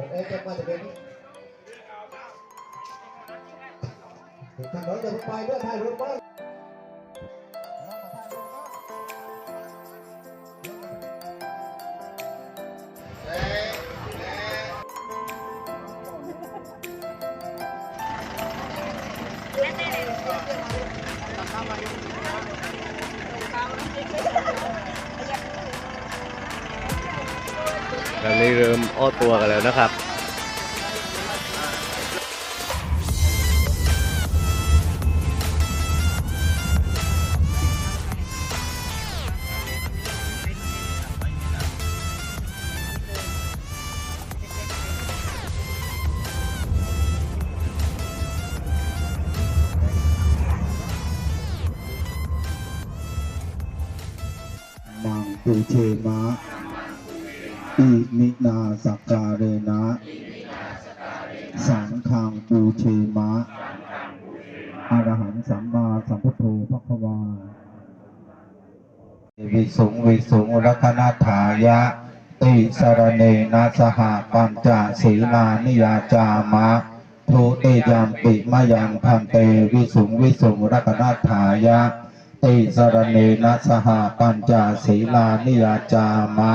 một em trong ba bên thằng đó giờ bay nữa hai luôn bay Thank you. ตอนนี้เริ่มอ้อตัวกันแล้วนะครับมังปูเชมะ อิมินาสกการเรนะ สังฆังปูเชมะอรหันสัมมาสัมพุทโธพระควาวิสุงวิสุงรักนาถายะ ติสรเนนะสหปัญจศีลานิยาจามะทุติยามปิมะยังพันเตวิสุงวิสุงรักนาถายะ ติสรเนนะสหปัญจศีลานิยาจามะ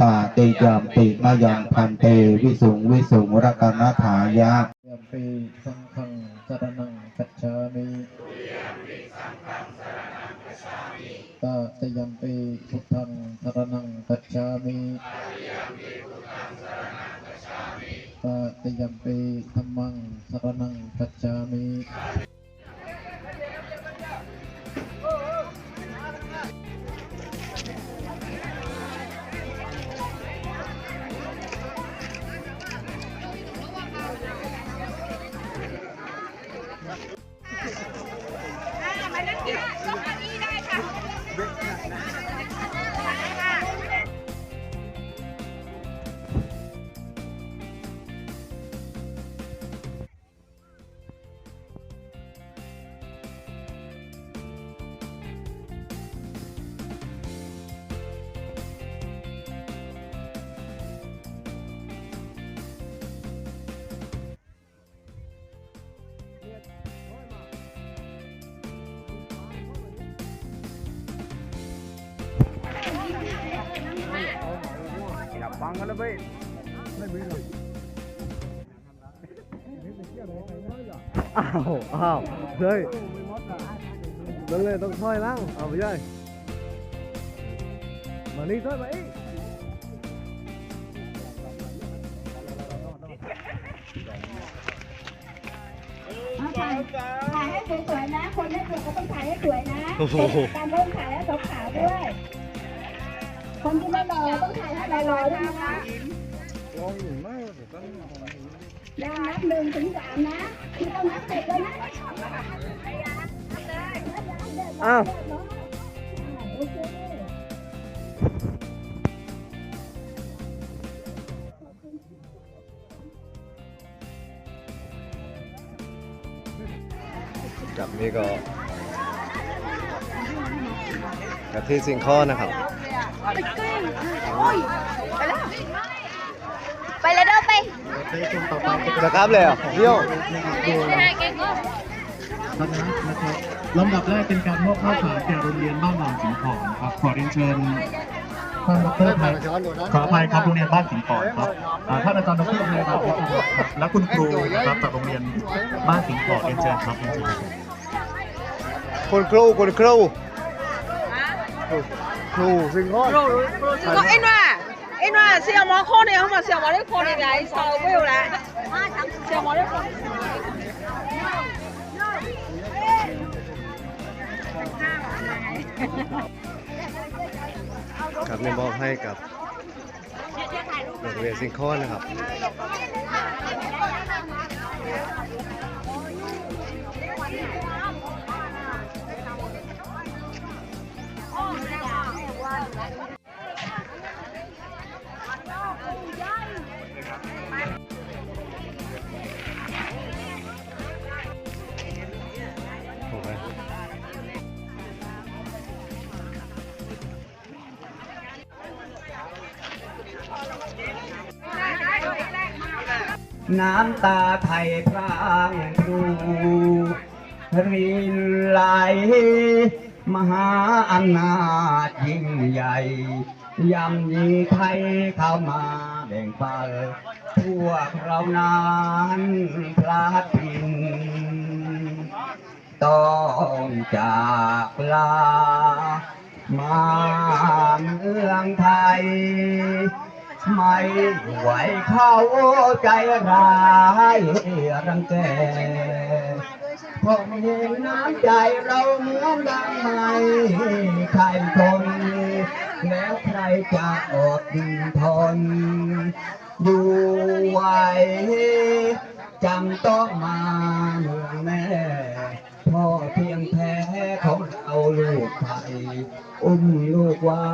ตาติยามปิมะยังพันเตวิสุงวิสุงรักนาถายะยามปีสังฆังสรนังกัจฉามิตาตยัมปีพุทธังสรนังกัจฉามิตาตยัมปีธัมมังสรนังกัจฉามิ ช่มานี่ค่อยมาอีกเอาถ่ายถ่ายให้สวยๆนะ คนให้สวยก็ต้องถ่ายให้สวยนะโอ้โหการเริ่มถ่ายให้สาวๆด้วย คนที่ไม่รอต้องถ่ายให้รอๆด้วยนะคะแล้วนับหนึ่งถึงสามนะที่ต้องนับเสร็จแล้วนะอ้าวกับนี่ก็กับที่ซิงคอนะครับ ไปเลยเด้อไปจะกลับเลยเหรอเยี่ยวลำดับแรกเป็นการมอบข้าวสารแก่โรงเรียนบ้านหนองสิงห์ขอนครับขอเรียนเชิญท่านดรไพขออภัยครับโรงเรียนบ้านสิงห์ขอนครับอ่าท่านอาจารย์ดรไพครับและคุณครูนะครับจากโรงเรียนบ้านสิงห์ขอนเรียนเชิญครับเรียนเชิญครับ คุณครูคุณครู Nù, dính gót. Có em à. Em à, xe mó khôn này không mà xe mó đấy khôn này lại sợ bêu lại. Xe mó đấy khôn. Cảm ơn bom hay cặp. โรงเรียนซิงคอนนะครับ น้ำตาไทยพรางครูรินไหลมหาอำนาจยิ่งใหญ่ยำยิงไทยเข้ามาแบ่งปันพวกเรานั้นพลาดพิงต้องจากลา มาเมืองไทย ไม่ไหวเข้าใจร้ายรังแกผมเห็นน้ำใจเราเหมือนดังไม่ใครทนแล้วใครจะอดทนดูไหวจำต้องมาเมืองแม่พ่อเพียงแท้ของเราลูกไทยอุ้มลูกไว้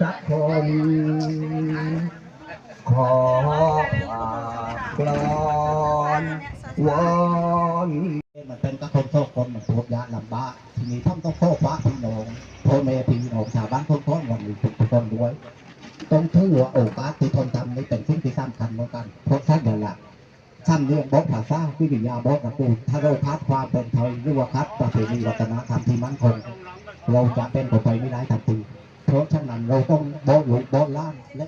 สักคน ขอฝา กกลอนวอนมันเป็นกระทงโซกคนมันทุกข์ยาลำบากทีนี้ท่านต้องโคกฟ้าพี่น้องพ่อแม่พี่น้องชาวบ้านทุกคนวันนี้ทุกคนด้วยต้องถือว่าโอกาสที่ทนทำนี้เป็นสิ่งที่สำคัญเหมือนกันเพราะท่านเดียวละท่านเรื่องบอกภาษาวิทยาบอกกับกูถ้าเราคัดความเป็นไทยหรือว่าคัดประเพณีวัฒนธรรมที่มั่นคงเราจะเป็นคนไทยไม่ได้ทันทีเพราะฉะนั้นเราต้องบอกลูกบอกล้านและ